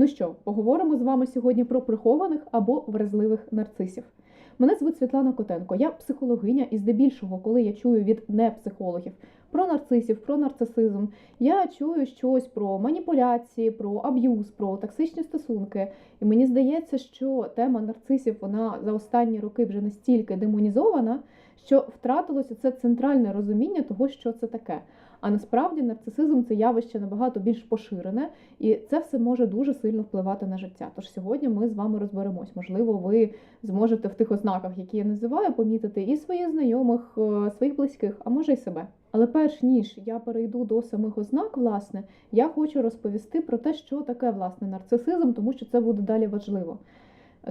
Ну що, поговоримо з вами сьогодні про прихованих або вразливих нарцисів. Мене звуть Світлана Котенко, я психологиня, і здебільшого, коли я чую від непсихологів про нарцисів, про нарцисизм, я чую щось про маніпуляції, про аб'юз, про токсичні стосунки. І мені здається, що тема нарцисів вона за останні роки вже настільки демонізована, що втратилося це центральне розуміння того, що це таке. А насправді нарцисизм це явище набагато більш поширене, і це все може дуже сильно впливати на життя. Тож сьогодні ми з вами розберемось. Можливо, ви зможете в тих ознаках, які я називаю, помітити і своїх знайомих, е, своїх близьких, а може й себе. Але перш ніж я перейду до самих ознак, власне, я хочу розповісти про те, що таке власне нарцисизм, тому що це буде далі важливо.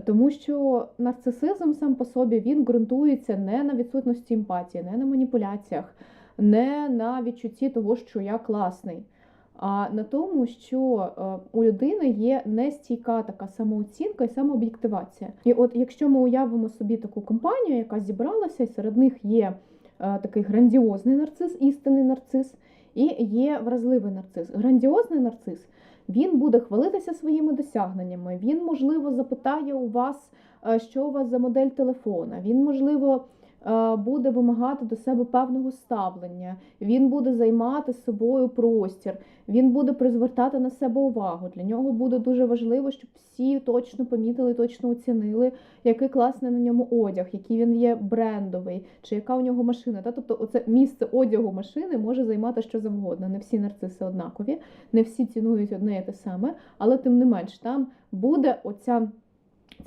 Тому що нарцисизм сам по собі він ґрунтується не на відсутності емпатії, не на маніпуляціях, не на відчутті того, що я класний, а на тому, що е, у людини є нестійка така самооцінка і самооб'єктивація. І от якщо ми уявимо собі таку компанію, яка зібралася, і серед них є е, такий грандіозний нарцис, істинний нарцис, і є вразливий нарцис. Грандіозний нарцис. Він буде хвалитися своїми досягненнями. Він, можливо, запитає у вас, е, що у вас за модель телефона. Він, можливо, буде вимагати до себе певного ставлення, він буде займати собою простір, він буде призвертати на себе увагу. Для нього буде дуже важливо, щоб всі точно помітили, точно оцінили, який класний на ньому одяг, який він є брендовий, чи яка у нього машина. Та? Тобто, оце місце одягу машини може займати що завгодно. Не всі нарциси однакові, не всі цінують одне і те саме, але тим не менш там буде оця.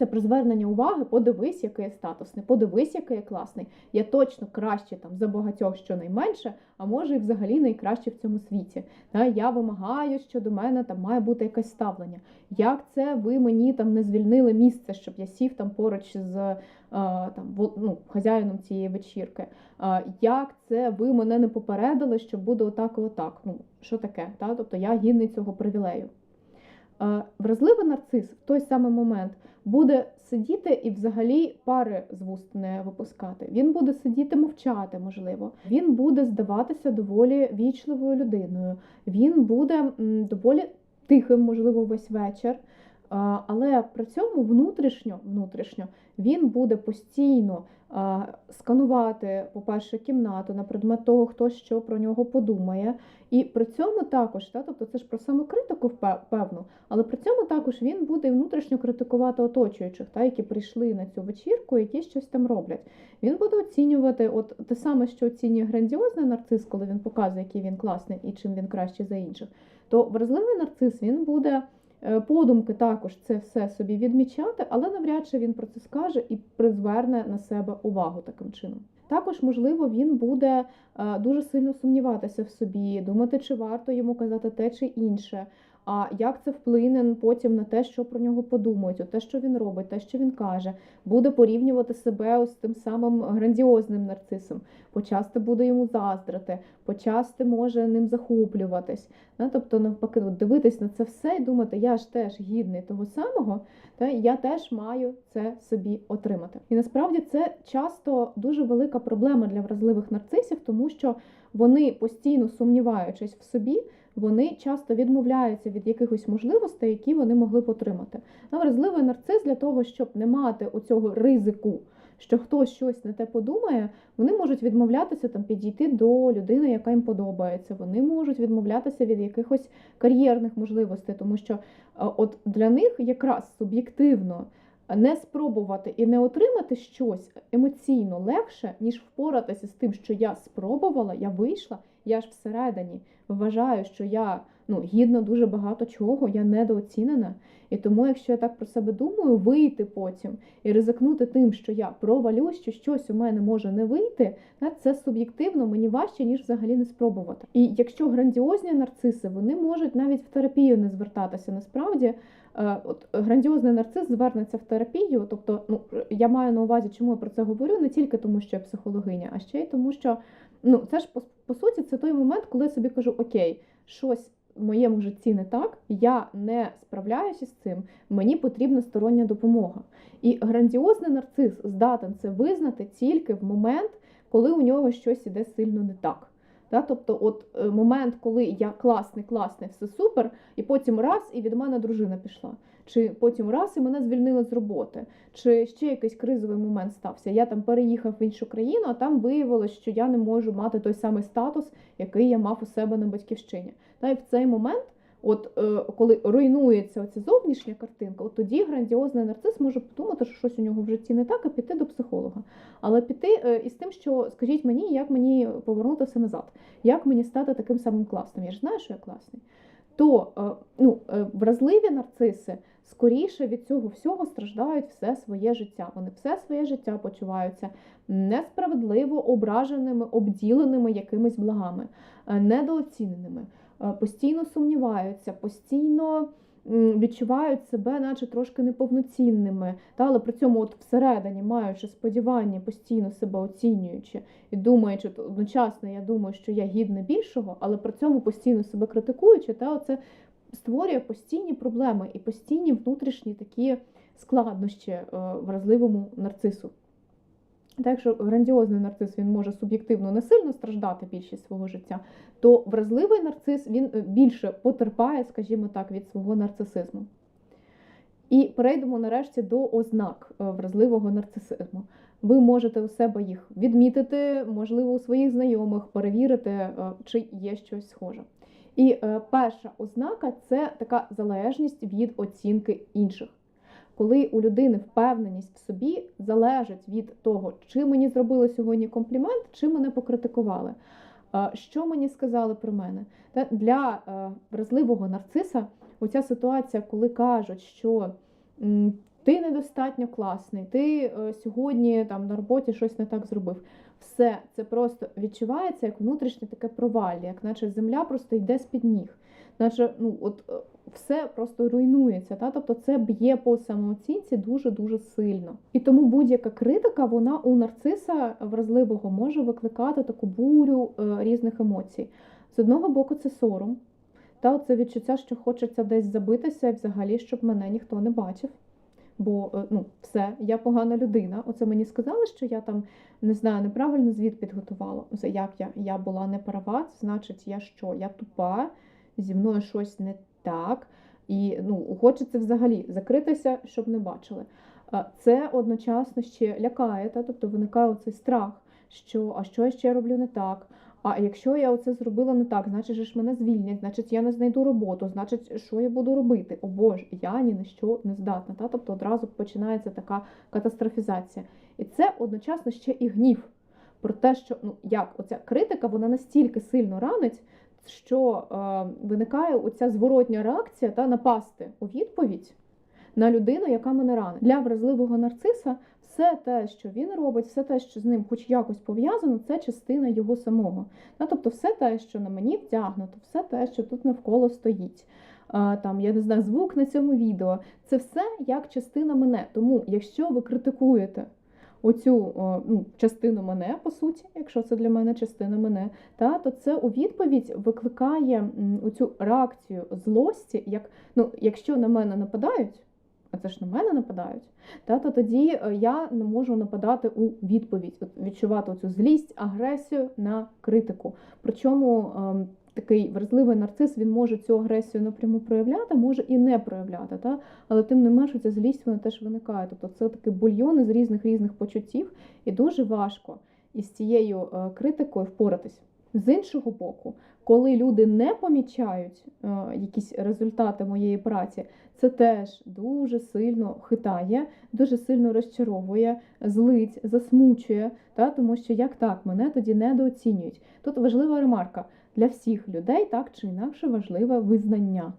Це про звернення уваги, подивись, який я статусний, подивись, який я класний. Я точно краще там за багатьох щонайменше, а може і взагалі найкраще в цьому світі. Та, Я вимагаю, що до мене там має бути якесь ставлення. Як це ви мені там не звільнили місце, щоб я сів там поруч з е, там, ну, хазяїном цієї вечірки? Як це ви мене не попередили, що буде отак і отак? Ну, що таке? Та? Тобто я гідний цього привілею. Вразливий нарцис в той самий момент буде сидіти і взагалі пари з вуст не випускати. Він буде сидіти мовчати, можливо. Він буде здаватися доволі вічливою людиною. Він буде доволі тихим, можливо, весь вечір. Але при цьому внутрішньо внутрішньо він буде постійно сканувати, по-перше, кімнату на предмет того, хто що про нього подумає. І при цьому також, та, тобто це ж про самокритику, певно, але при цьому також він буде внутрішньо критикувати оточуючих, та, які прийшли на цю вечірку, які щось там роблять. Він буде оцінювати от те саме, що оцінює грандіозний нарцис, коли він показує, який він класний і чим він краще за інших, то вразливий нарцис він буде. Е, подумки також це все собі відмічати, але навряд чи він про це скаже і призверне на себе увагу таким чином. Також, можливо, він буде е, дуже сильно сумніватися в собі, думати, чи варто йому казати те чи інше. А як це вплине потім на те, що про нього подумають, те, що він робить, те, що він каже, буде порівнювати себе з тим самим грандіозним нарцисом, почасти буде йому заздрити, почасти може ним захоплюватись. Тобто, навпаки, дивитись на це все і думати, я ж теж гідний того самого, та я теж маю це собі отримати. І насправді це часто дуже велика проблема для вразливих нарцисів, тому що вони постійно сумніваючись в собі вони часто відмовляються від якихось можливостей, які вони могли б отримати. Вразливий нарцис для того, щоб не мати оцього ризику, що хтось щось не те подумає, вони можуть відмовлятися там підійти до людини, яка їм подобається. Вони можуть відмовлятися від якихось кар'єрних можливостей, тому що от для них якраз суб'єктивно. Не спробувати і не отримати щось емоційно легше, ніж впоратися з тим, що я спробувала, я вийшла, я ж всередині вважаю, що я ну, гідна дуже багато чого, я недооцінена. І тому, якщо я так про себе думаю, вийти потім і ризикнути тим, що я провалюсь, що щось у мене може не вийти, це суб'єктивно мені важче, ніж взагалі не спробувати. І якщо грандіозні нарциси, вони можуть навіть в терапію не звертатися. Насправді, от грандіозний нарцис звернеться в терапію. Тобто, ну я маю на увазі, чому я про це говорю, не тільки тому, що я психологиня, а ще й тому, що ну це ж по, по суті це той момент, коли я собі кажу, окей, щось в моєму житті не так, я не справляюся з цим, мені потрібна стороння допомога. І грандіозний нарцис здатен це визнати тільки в момент, коли у нього щось іде сильно не так. Да? Тобто, от е, момент, коли я класний, класний, все супер, і потім раз, і від мене дружина пішла. Чи потім раз і мене звільнили з роботи, чи ще якийсь кризовий момент стався. Я там переїхав в іншу країну, а там виявилось, що я не можу мати той самий статус, який я мав у себе на батьківщині. Та й в цей момент, от е, коли руйнується оця зовнішня картинка, от тоді грандіозний нарцис може подумати, що щось у нього в житті не так, а піти до психолога. Але піти е, із тим, що скажіть мені, як мені повернути все назад, як мені стати таким самим класним. Я ж знаю, що я класний. То е, ну, е, вразливі нарциси скоріше від цього всього страждають все своє життя. Вони все своє життя почуваються несправедливо ображеними, обділеними якимись благами, е, недооціненими, постійно сумніваються, постійно відчувають себе, наче трошки неповноцінними, та, але при цьому от всередині, маючи сподівання, постійно себе оцінюючи і думаючи то одночасно, я думаю, що я гідна більшого, але при цьому постійно себе критикуючи, та оце створює постійні проблеми і постійні внутрішні такі складнощі е, вразливому нарцису. Так що грандіозний нарцис він може суб'єктивно не сильно страждати більшість свого життя, то вразливий нарцис він е, більше потерпає, скажімо так, від свого нарцисизму. І перейдемо нарешті до ознак е, вразливого нарцисизму. Ви можете у себе їх відмітити, можливо, у своїх знайомих, перевірити, е, чи є щось схоже. І перша ознака це така залежність від оцінки інших. Коли у людини впевненість в собі залежить від того, чи мені зробили сьогодні комплімент, чи мене покритикували. Що мені сказали про мене? Для е, вразливого нарциса оця ситуація, коли кажуть, що ти недостатньо класний, ти е, сьогодні там на роботі щось не так зробив. Все це просто відчувається як внутрішнє таке провалля, як наче земля просто йде з-під ніг. Наче ну, от е, все просто руйнується. Та? Тобто це б'є по самооцінці дуже-дуже сильно. І тому будь-яка критика, вона у нарциса вразливого може викликати таку бурю е, різних емоцій. З одного боку, це сором, та це відчуття, що хочеться десь забитися, і взагалі, щоб мене ніхто не бачив. Бо е, ну, все, я погана людина. Оце мені сказали, що я там не знаю, неправильно звіт підготувала. Оце як я? Я була не права, це значить, я що? Я тупа, зі мною щось не так. І ну, хочеться взагалі закритися, щоб не бачили. Це одночасно ще лякає, та? тобто виникає оцей страх, що а що я ще роблю не так. А якщо я оце зробила не так, значить ж мене звільнять, значить я не знайду роботу, значить, що я буду робити? О Боже, я ні на що не здатна. Та? Тобто одразу починається така катастрофізація. І це одночасно ще і гнів про те, що ну як оця критика вона настільки сильно ранить, що е, виникає оця зворотня реакція та напасти у відповідь на людину, яка мене ранить. Для вразливого нарциса все те, що він робить, все те, що з ним хоч якось пов'язано, це частина його самого. Та, тобто, все те, що на мені вдягнуто, все те, що тут навколо стоїть. Там, я не знаю, звук на цьому відео, це все як частина мене. Тому, якщо ви критикуєте оцю ну, частину мене, по суті, якщо це для мене частина мене, та, то це у відповідь викликає оцю реакцію злості, як ну, якщо на мене нападають. А це ж на мене нападають, та, то тоді е, я не можу нападати у відповідь, відчувати цю злість, агресію на критику. Причому ем, такий вразливий нарцис він може цю агресію напряму проявляти, може і не проявляти. Та? Але тим не менше ця злість вона теж виникає. Тобто це такий бульйон із різних різних почуттів, і дуже важко із цією е, критикою впоратись. З іншого боку, коли люди не помічають е, якісь результати моєї праці, це теж дуже сильно хитає, дуже сильно розчаровує, злить, засмучує, та? тому що як так, мене тоді недооцінюють. Тут важлива ремарка для всіх людей так чи інакше важливе визнання.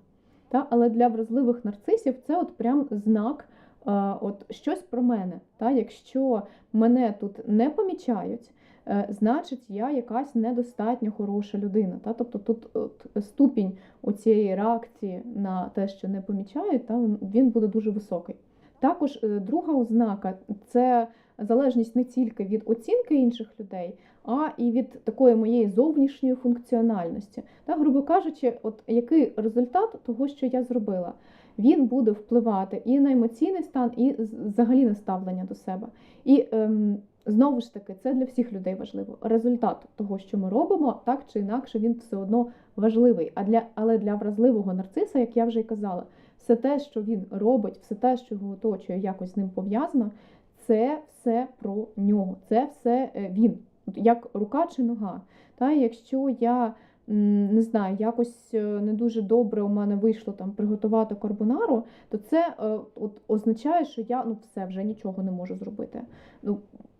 Та? Але для вразливих нарцисів це от прям знак, е, от щось про мене. Та? Якщо мене тут не помічають, е, значить я якась недостатньо хороша людина. Та? Тобто тут от, ступінь у цієї реакції на те, що не помічають, та, він буде дуже високий. Також е, друга ознака це залежність не тільки від оцінки інших людей, а і від такої моєї зовнішньої функціональності. Та, грубо кажучи, от який результат того, що я зробила, він буде впливати і на емоційний стан, і взагалі на ставлення до себе. І ем, Знову ж таки, це для всіх людей важливо. Результат того, що ми робимо, так чи інакше, він все одно важливий. А для, але для вразливого нарциса, як я вже й казала, все те, що він робить, все те, що його оточує, якось з ним пов'язано, це все про нього. Це все е, він, як рука чи нога. Та, якщо я не знаю, якось е, не дуже добре у мене вийшло там приготувати карбонару, то це е, от, означає, що я ну все вже нічого не можу зробити. Ну,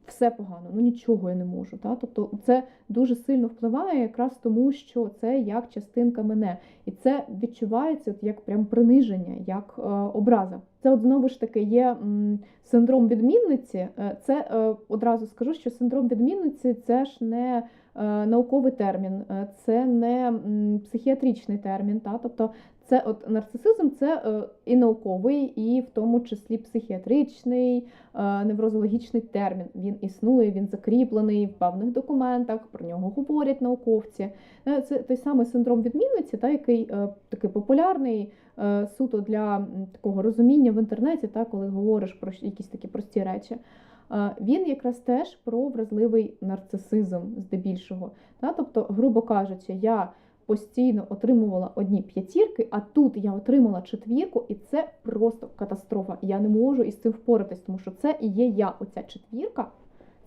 все погано, ну нічого я не можу. Та? Тобто це дуже сильно впливає якраз тому, що це як частинка мене. І це відчувається от як прям приниження, як е, образа. Це от знову ж таки є м, синдром відмінниці. Е, Це е, одразу скажу, що синдром відмінниці це ж не е, науковий термін, е, це не м, психіатричний термін. Та? Тобто це от нарцисизм це е, і науковий, і в тому числі психіатричний, е, неврозологічний термін. Він існує, він закріплений в певних документах, про нього говорять науковці. Е, Це той самий синдром відмінниці, та, який такий популярний суто для такого розуміння в інтернеті, та, коли говориш про якісь такі прості речі. Він якраз теж про вразливий нарцисизм здебільшого. Тобто, грубо кажучи, я постійно отримувала одні п'ятірки, а тут я отримала четвірку, і це просто катастрофа. Я не можу із цим впоратись, тому що це і є я. Оця четвірка,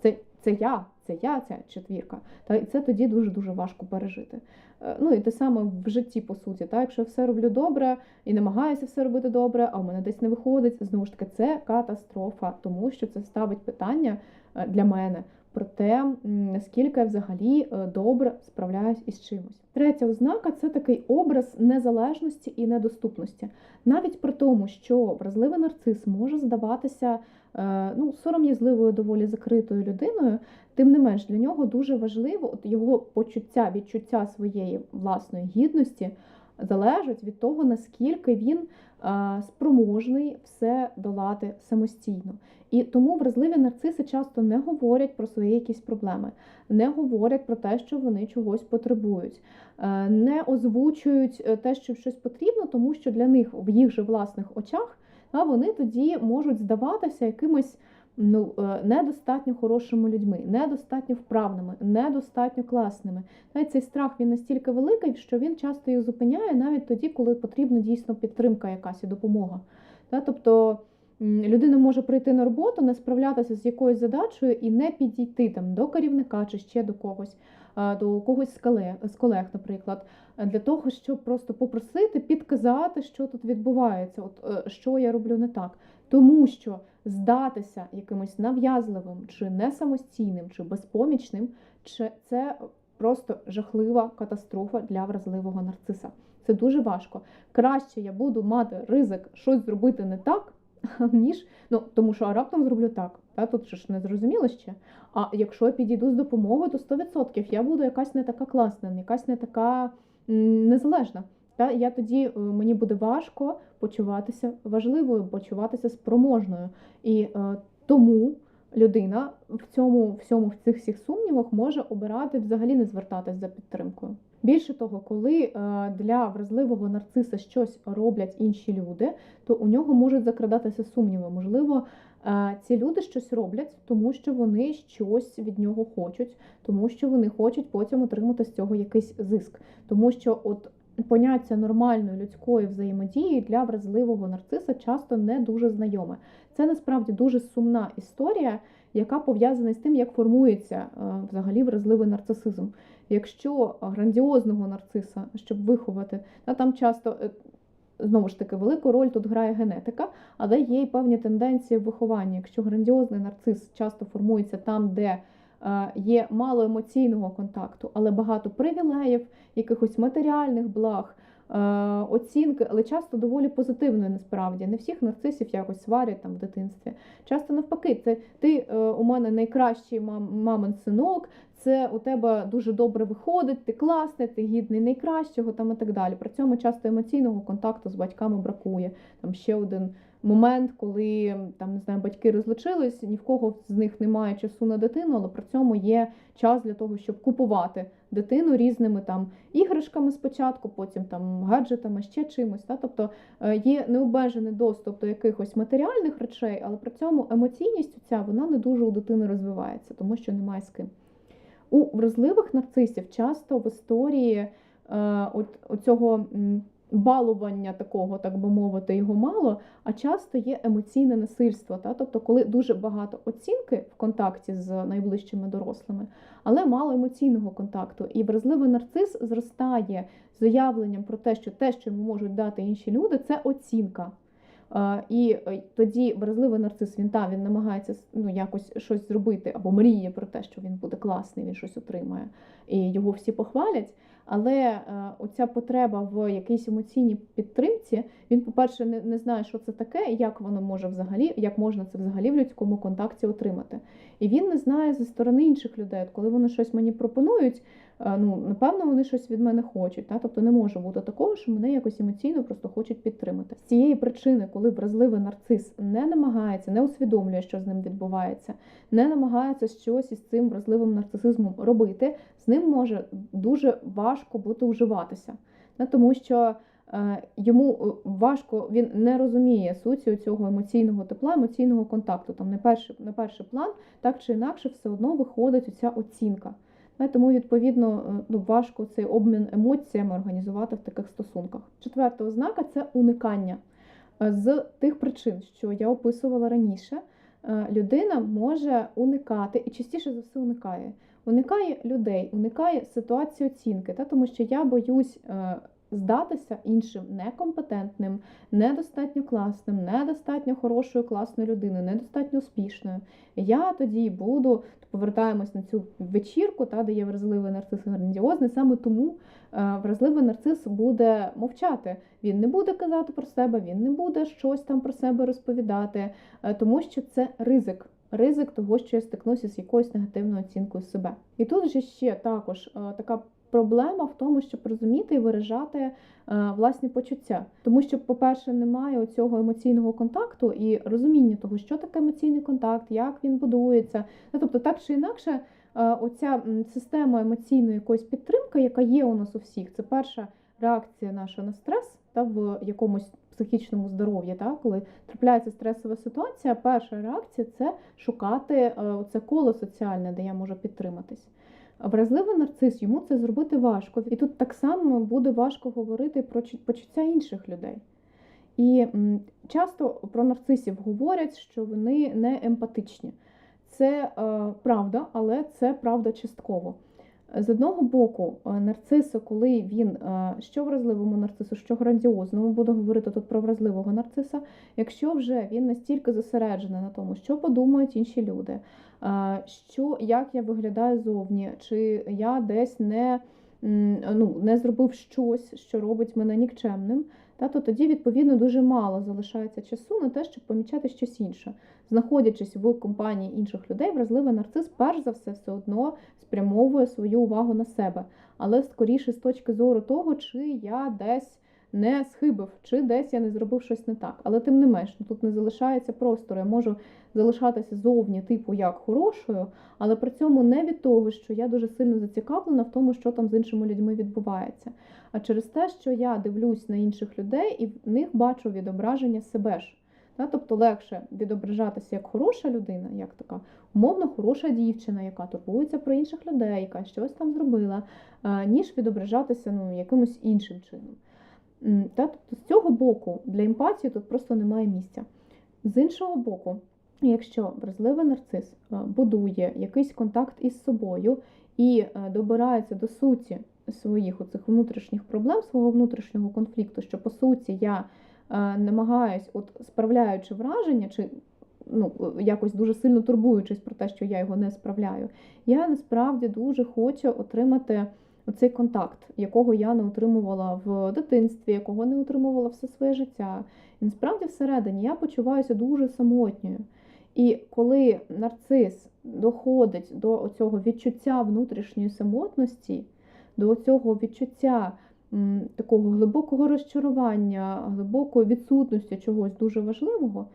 це, це я, це я, ця четвірка. Та і це тоді дуже дуже важко пережити. Е, Ну і те саме в житті, по суті. Та? Якщо я все роблю добре і намагаюся все робити добре, а в мене десь не виходить, знову ж таки, це катастрофа, тому що це ставить питання е, для мене про те, наскільки я взагалі е, добре справляюсь із чимось. Третя ознака це такий образ незалежності і недоступності. Навіть при тому, що вразливий нарцис може здаватися е, ну, сором'язливою, доволі закритою людиною, тим не менш для нього дуже важливо от його почуття, відчуття своєї власної гідності залежить від того, наскільки він спроможний все долати самостійно. І тому вразливі нарциси часто не говорять про свої якісь проблеми, не говорять про те, що вони чогось потребують, е, не озвучують е, те, що щось потрібно, тому що для них в їх же власних очах вони тоді можуть здаватися якимось ну, е, недостатньо хорошими людьми, недостатньо вправними, недостатньо класними. Навіть цей страх він настільки великий, що він часто їх зупиняє навіть тоді, коли потрібна дійсно підтримка якась і допомога. Тобто людина може прийти на роботу, не справлятися з якоюсь задачею і не підійти там до керівника чи ще до когось, до когось з колег, наприклад, для того, щоб просто попросити, підказати, що тут відбувається, от е, що я роблю не так. Тому що здатися якимось нав'язливим чи не самостійним, чи безпомічним, чи це просто жахлива катастрофа для вразливого нарциса. Це дуже важко. Краще я буду мати ризик щось зробити не так, ніж ну тому, що раптом зроблю так. Та тут ж не зрозуміло ще. А якщо я підійду з допомогою, то 100% я буду якась не така класна, якась не така незалежна. Та я тоді е, мені буде важко почуватися важливою, почуватися спроможною. І е, тому людина в цьому всьому в цих всіх сумнівах може обирати взагалі не звертатись за підтримкою. Більше того, коли е, для вразливого нарциса щось роблять інші люди, то у нього можуть закрадатися сумніви. Можливо, е, ці люди щось роблять, тому що вони щось від нього хочуть, тому що вони хочуть потім отримати з цього якийсь зиск. Тому що от поняття нормальної людської взаємодії для вразливого нарциса часто не дуже знайоме. Це насправді дуже сумна історія, яка пов'язана з тим, як формується е, взагалі вразливий нарцисизм. Якщо грандіозного нарциса, щоб виховати, та там часто е, знову ж таки велику роль тут грає генетика, але є й певні тенденції в вихованні. Якщо грандіозний нарцис часто формується там, де є мало емоційного контакту, але багато привілеїв, якихось матеріальних благ. е, Оцінки, але часто доволі позитивної насправді. Не всіх нарцисів якось сварять там в дитинстві. Часто навпаки, це ти е, у мене найкращий мамин синок, це у тебе дуже добре виходить, ти класний, ти гідний найкращого там і так далі. При цьому часто емоційного контакту з батьками бракує. Там ще один момент, коли там не знаю, батьки розлучились, ні в кого з них немає часу на дитину, але при цьому є час для того, щоб купувати дитину різними там іграшками спочатку, потім там гаджетами, ще чимось. Та? Тобто е, є необмежений доступ до якихось матеріальних речей, але при цьому емоційність ця вона не дуже у дитини розвивається, тому що немає з ким. У вразливих нарцисів часто в історії е, от, оцього м, балування такого, так би мовити, його мало, а часто є емоційне насильство. Та? Тобто, коли дуже багато оцінки в контакті з найближчими дорослими, але мало емоційного контакту. І вразливий нарцис зростає з уявленням про те, що те, що йому можуть дати інші люди, це оцінка. І е, тоді вразливий нарцис він та він намагається ну, якось щось зробити або мріє про те, що він буде класний, він щось отримає, і його всі похвалять. Але е, оця потреба в якійсь емоційній підтримці, він, по-перше, не, не знає, що це таке, як воно може взагалі, як можна це взагалі в людському контакті отримати. І він не знає зі сторони інших людей. От коли вони щось мені пропонують, е, ну напевно, вони щось від мене хочуть. Та? Тобто не може бути такого, що мене якось емоційно просто хочуть підтримати. З цієї причини, коли вразливий нарцис не намагається, не усвідомлює, що з ним відбувається, не намагається щось із цим вразливим нарцисизмом робити, з ним може дуже важко бути уживатися. Та? Тому що е, йому е, важко, він не розуміє суті цього емоційного тепла, емоційного контакту. Там на перший, на перший план, так чи інакше, все одно виходить оця оцінка. Та, Тому, відповідно, е, ну, важко цей обмін емоціями організувати в таких стосунках. Четверта ознака це уникання. З тих причин, що я описувала раніше, людина може уникати і частіше за все уникає. Уникає людей, уникає ситуації оцінки, та, тому що я боюсь е, здатися іншим некомпетентним, недостатньо класним, недостатньо хорошою класною людиною, недостатньо успішною. Я тоді буду повертаємось на цю вечірку, та де є вразливий нарцис грандіозний. Саме тому е, вразливий нарцис буде мовчати. Він не буде казати про себе, він не буде щось там про себе розповідати, е, тому що це ризик. Ризик того, що я стикнуся з якоюсь негативною оцінкою себе. І тут же ще також е, така проблема в тому, щоб розуміти і виражати е, власні почуття. Тому що, по-перше, немає цього емоційного контакту і розуміння того, що таке емоційний контакт, як він будується. Ну, тобто, так чи інакше, е, оця система емоційної якоїсь підтримки, яка є у нас у всіх, це перша реакція наша на стрес та в якомусь психічному здоров'ї, та коли трапляється стресова ситуація, перша реакція це шукати е, це коло соціальне, де я можу підтриматись. Вразливий нарцис, йому це зробити важко. І тут так само буде важко говорити про почуття інших людей. І часто про нарцисів говорять, що вони не емпатичні. Це е, правда, але це правда частково. З одного боку, е, нарцису, коли він е, що вразливому нарцису, що грандіозному, буду говорити тут про вразливого нарциса, якщо вже він настільки зосереджений на тому, що подумають інші люди, е, що як я виглядаю зовні, чи я десь не, ну, не зробив щось, що робить мене нікчемним, та, то тоді, відповідно, дуже мало залишається часу на те, щоб помічати щось інше. Знаходячись в компанії інших людей, вразливий нарцис, перш за все, все одно спрямовує свою увагу на себе, але скоріше з точки зору того, чи я десь не схибив, чи десь я не зробив щось не так. Але тим не менш, ну, тут не залишається простору. Я можу залишатися зовні, типу як хорошою, але при цьому не від того, що я дуже сильно зацікавлена в тому, що там з іншими людьми відбувається, а через те, що я дивлюсь на інших людей і в них бачу відображення себе ж. Тобто легше відображатися як хороша людина, як така умовно хороша дівчина, яка турбується про інших людей, яка щось там зробила, ніж відображатися ну, якимось іншим чином. Тобто з цього боку для емпатії тут просто немає місця. З іншого боку, якщо вразливий нарцис е, будує якийсь контакт із собою і е, добирається до суті своїх оцих внутрішніх проблем, свого внутрішнього конфлікту, що по суті я е, намагаюсь, от справляючи враження, чи ну, якось дуже сильно турбуючись про те, що я його не справляю, я насправді дуже хочу отримати оцей контакт, якого я не отримувала в дитинстві, якого не отримувала все своє життя. І насправді всередині я почуваюся дуже самотньою. І коли нарцис доходить до цього відчуття внутрішньої самотності, до цього відчуття такого глибокого розчарування, глибокої відсутності чогось дуже важливого,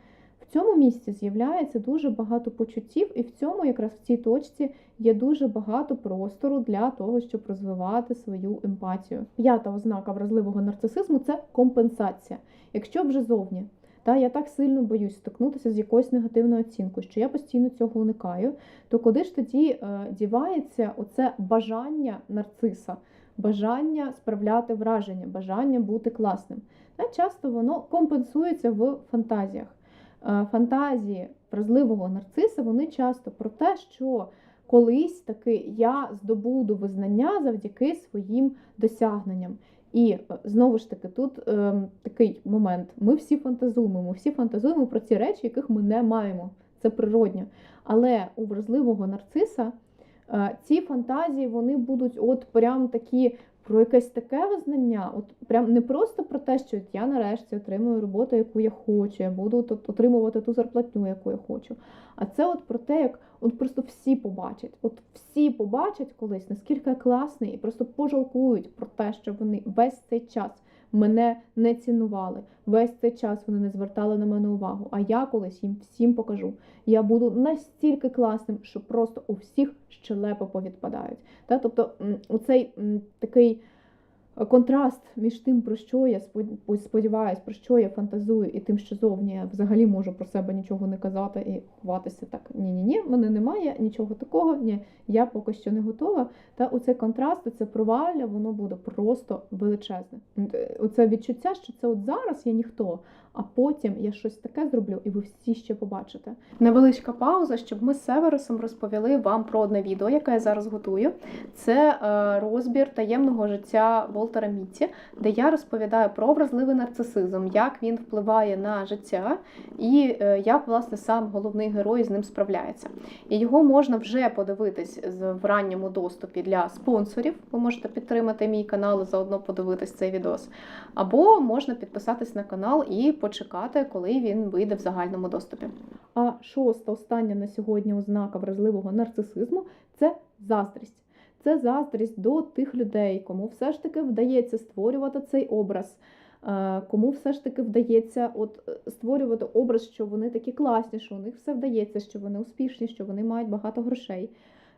в цьому місці з'являється дуже багато почуттів, і в цьому, якраз в цій точці, є дуже багато простору для того, щоб розвивати свою емпатію. П'ята ознака вразливого нарцисизму це компенсація. Якщо вже зовні. Та я так сильно боюсь стикнутися з якоюсь негативною оцінкою, що я постійно цього уникаю. То куди ж тоді е, дівається оце бажання нарциса, бажання справляти враження, бажання бути класним? Та часто воно компенсується в фантазіях. Е, фантазії вразливого нарциса вони часто про те, що колись таки я здобуду визнання завдяки своїм досягненням. І е, знову ж таки, тут е, такий момент: ми всі фантазуємо, ми всі фантазуємо про ці речі, яких ми не маємо. Це природньо. Але у вразливого нарциса е, ці фантазії вони будуть от прям такі про якесь таке визнання, от прям не просто про те, що я нарешті отримую роботу, яку я хочу, я буду тут отримувати ту зарплатню, яку я хочу. А це от про те, як от просто всі побачать, от всі побачать колись, наскільки класний, і просто пожалкують про те, що вони весь цей час мене не цінували, весь цей час вони не звертали на мене увагу. А я колись їм всім покажу. Я буду настільки класним, що просто у всіх щелепи повідпадають. Та? Тобто у оцей такий контраст між тим, про що я спод- сподіваюсь, про що я фантазую, і тим, що зовні я взагалі можу про себе нічого не казати і ховатися так. Ні, ні, ні, мене немає нічого такого. Ні, я поки що не готова. Та оцей контраст, оце провалля, воно буде просто величезне. Оце відчуття, що це от зараз я ніхто, а потім я щось таке зроблю, і ви всі ще побачите. Невеличка пауза, щоб ми з Северусом розповіли вам про одне відео, яке я зараз готую. Це е, розбір таємного життя Волтера Мітті, де я розповідаю про вразливий нарцисизм, як він впливає на життя, і е, як власне сам головний герой з ним справляється. І його можна вже подивитись в ранньому доступі для спонсорів. Ви можете підтримати мій канал і заодно подивитись цей відос. Або можна підписатись на канал і почекати, коли він вийде в загальному доступі. А шоста, остання на сьогодні ознака вразливого нарцисизму це заздрість. Це заздрість до тих людей, кому все ж таки вдається створювати цей образ. е, Кому все ж таки вдається от е, створювати образ, що вони такі класні, що у них все вдається, що вони успішні, що вони мають багато грошей.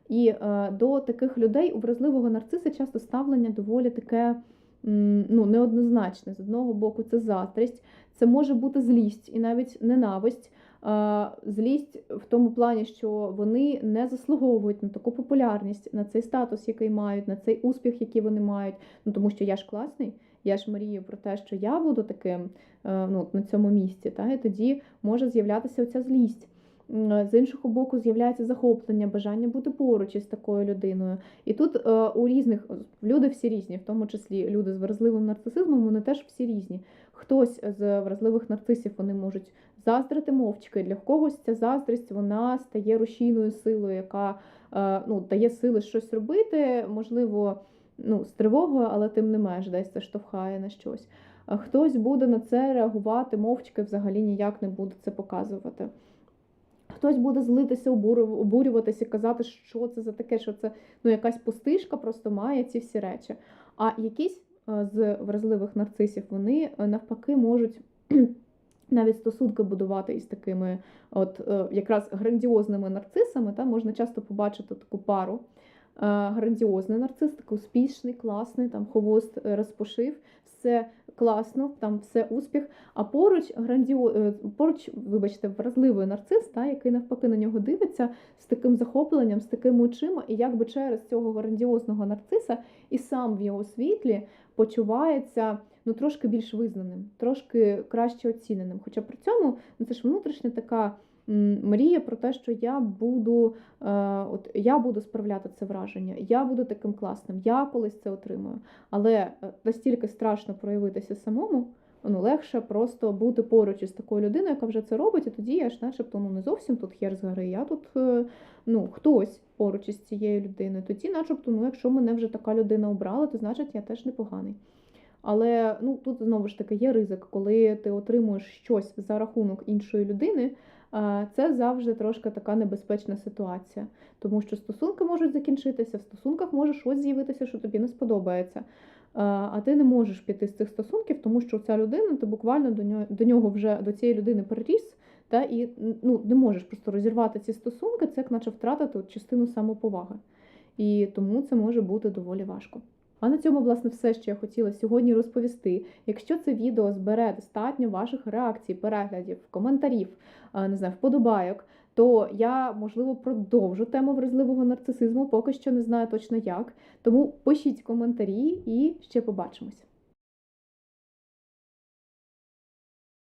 І е, до таких людей у вразливого нарциса часто ставлення доволі таке ну, неоднозначне. З одного боку, це заздрість, це може бути злість і навіть ненависть. Злість в тому плані, що вони не заслуговують на таку популярність, на цей статус, який мають, на цей успіх, який вони мають. Ну тому що я ж класний, я ж мрію про те, що я буду таким е, ну, на цьому місці. Та? І тоді може з'являтися оця злість. З іншого боку, з'являється захоплення, бажання бути поруч із такою людиною. І тут е, у різних люди всі різні, в тому числі люди з вразливим нарцисизмом, вони теж всі різні. Хтось з вразливих нарцисів вони можуть заздрити мовчки. Для когось ця заздрість вона стає рушійною силою, яка е, ну, дає сили щось робити, можливо, ну, з тривогою, але тим не менш десь це штовхає на щось. Хтось буде на це реагувати мовчки, взагалі ніяк не буде це показувати. Хтось буде злитися, обурю- обурюватися, казати, що це за таке, що це ну, якась пустишка просто має ці всі речі. А якісь е, з вразливих нарцисів вони е, навпаки можуть навіть стосунки будувати із такими, от е, якраз грандіозними нарцисами. Та можна часто побачити таку пару. Грандіозний нарцис, такий успішний, класний, там хвост розпушив, все класно, там все успіх. А поруч грандіо... е, поруч, вибачте, вразливий нарцис, та, який навпаки на нього дивиться з таким захопленням, з такими очима, і якби через цього грандіозного нарциса і сам в його світлі почувається ну, трошки більш визнаним, трошки краще оціненим. Хоча при цьому ну, це ж внутрішня така мрія про те, що я буду, е, от, я буду справляти це враження, я буду таким класним, я колись це отримаю. Але е, настільки страшно проявитися самому. Ну, легше просто бути поруч із такою людиною, яка вже це робить, і тоді я ж начебто ну, не зовсім тут хер з гори, я тут е, ну, хтось поруч із цією людиною. Тоді, начебто, ну, якщо мене вже така людина обрала, то значить я теж непоганий. Але ну, тут знову ж таки є ризик, коли ти отримуєш щось за рахунок іншої людини, це завжди трошки така небезпечна ситуація, тому що стосунки можуть закінчитися, в стосунках може щось з'явитися, що тобі не сподобається. А ти не можеш піти з цих стосунків, тому що ця людина, ти буквально до нього, до нього вже до цієї людини переріс, та і ну, не можеш просто розірвати ці стосунки, це як наче втратити частину самоповаги. І тому це може бути доволі важко. А на цьому, власне, все, що я хотіла сьогодні розповісти. Якщо це відео збере достатньо ваших реакцій, переглядів, коментарів, не знаю, вподобайок, то я, можливо, продовжу тему вразливого нарцисизму, поки що не знаю точно як. Тому пишіть коментарі і ще побачимось.